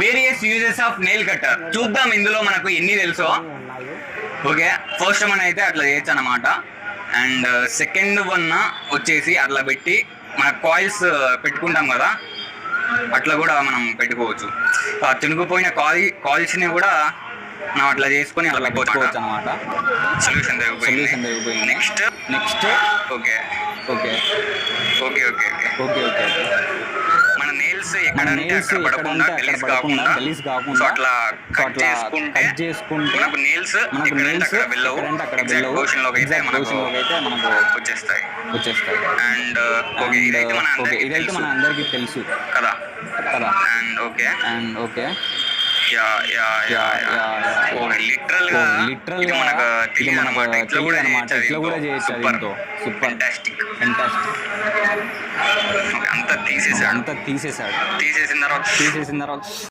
Various uses of nail cutter చూద్దాం ఇందులో మనకు ఎన్ని తెలుసో. ఓకే ఫస్ట్ వన్ అయితే అట్లా చేయొచ్చు అనమాట అండ్ సెకండ్ వన్ వచ్చేసి అట్లా పెట్టి మన కాయిల్స్ పెట్టుకుంటాం కదా. అట్లా కూడా మనం పెట్టుకోవచ్చు. ఆ తునుకుపోయిన కాయి కాయిల్స్ని కూడా మనం అట్లా చేసుకొని అట్లా పెట్టుకోవచ్చు అనమాట solution solution next next okay okay okay okay okay okay okay nails ఎక్కడ మన అంటే nails అక్కడ పడకుండా ఎక్కడంటే గలీజ్ కాకుండా గలీజ్ కాకుండా, అట్లా కట్ చేసుకుంటే కట్ చేసుకుంటే మనకు నెయిల్స్ మనకు ఎక్కడంటే nails అక్కడ వెళ్ళవు. ఎక్కడంటే అక్కడ ఎగ్జాక్ట్ వెళ్ళవు. పొజిషన్లోకి అయితే Exact మనకు వచ్చేస్తాయి. వచ్చేస్తాయి. అండ్ ఓకే And, ఇదైతే మన ఓకే అందరికీ ఇదైతే మన తెలుసు అందరికీ తెలుసు. కదా? కదా? And okay and okay yeah yeah yeah yeah లిటరల్గా లిటరల్గా మనకు తెలియదు అనమాట ఇట్లా కూడా అనమాట ఇట్లా కూడా చేయొచ్చు సూపర్ సూపర్ ఫెంటాస్టిక్ ఫెంటాస్టిక్ అంతా తీసేసాడు అంతా తీసేసాడు తీసేసిన తర్వాత తీసేసిన తర్వాత